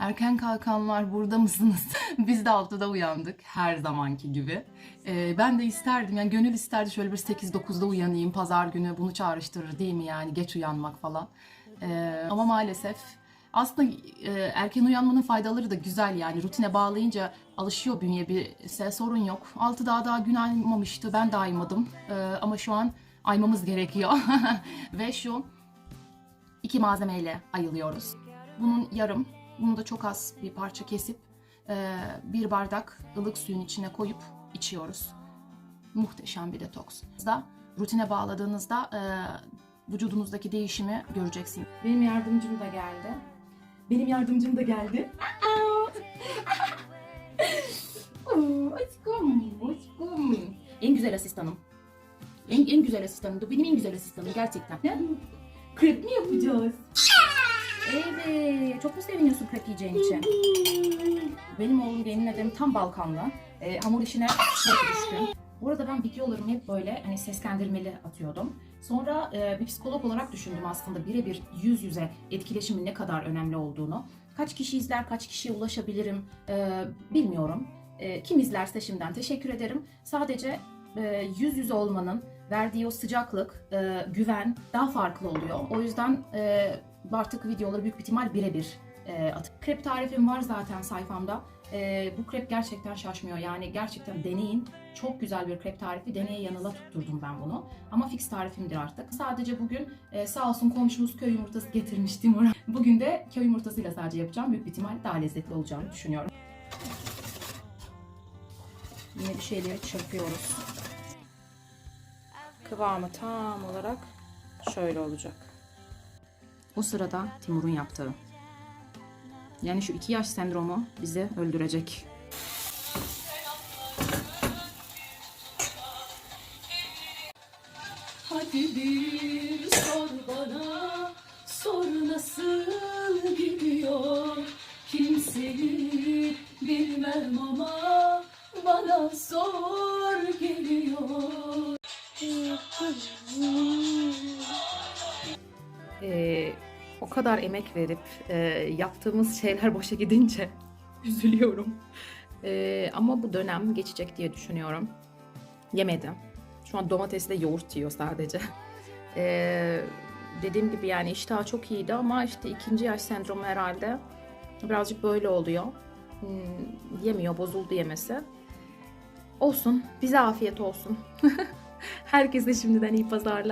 Erken kalkanlar burada mısınız? Biz de 6'da uyandık her zamanki gibi. Ee, ben de isterdim yani gönül isterdi şöyle bir 8-9'da uyanayım pazar günü bunu çağrıştırır değil mi yani geç uyanmak falan. Ee, ama maalesef aslında e, erken uyanmanın faydaları da güzel yani rutine bağlayınca alışıyor bünye bir sorun yok. 6'da daha gün aymamıştı ben de aymadım Ee, ama şu an aymamız gerekiyor. Ve şu iki malzemeyle ayılıyoruz. Bunun yarım, bunu da çok az bir parça kesip e, bir bardak ılık suyun içine koyup içiyoruz. Muhteşem bir detoks. Da rutine bağladığınızda e, vücudunuzdaki değişimi göreceksin. Benim yardımcım da geldi. Benim yardımcım da geldi. Aşkım, aşkım. En güzel asistanım. En, en güzel asistanım. Benim en güzel asistanım gerçekten. Ne? Krep mi yapacağız? Evet. Çok mu seviniyorsun krep için? Benim oğlum gelin ederim tam Balkanlı. Ee, hamur işine çok düşkün. Bu arada ben videolarımı hep böyle hani seslendirmeli atıyordum. Sonra e, bir psikolog olarak düşündüm aslında birebir yüz yüze etkileşimin ne kadar önemli olduğunu. Kaç kişi izler, kaç kişiye ulaşabilirim e, bilmiyorum. E, kim izlerse şimdiden teşekkür ederim. Sadece e, yüz yüze olmanın verdiği o sıcaklık, e, güven daha farklı oluyor. O yüzden e, artık videoları büyük bir ihtimal birebir e, atıp. Krep tarifim var zaten sayfamda. E, bu krep gerçekten şaşmıyor. Yani gerçekten deneyin. Çok güzel bir krep tarifi. Deneye yanıla tutturdum ben bunu. Ama fix tarifimdir artık. Sadece bugün e, sağ olsun komşumuz köy yumurtası getirmiş Timur'a. Bugün de köy yumurtasıyla sadece yapacağım. Büyük bir ihtimal daha lezzetli olacağını düşünüyorum. Yine bir şeyleri çırpıyoruz. Kıvamı tam olarak şöyle olacak. O sırada Timur'un yaptığı. Yani şu iki yaş sendromu bizi öldürecek. Hadi bir sor bana, sor nasıl gidiyor. Kimseyi bilmem ama bana sor geliyor. O kadar emek verip e, yaptığımız şeyler boşa gidince üzülüyorum. Ee, ama bu dönem geçecek diye düşünüyorum. Yemedi. Şu an domatesle yoğurt yiyor sadece. Ee, dediğim gibi yani iştahı çok iyiydi ama işte ikinci yaş sendromu herhalde birazcık böyle oluyor. Hmm, yemiyor, bozuldu yemesi. Olsun, bize afiyet olsun. Herkese şimdiden iyi pazarlar.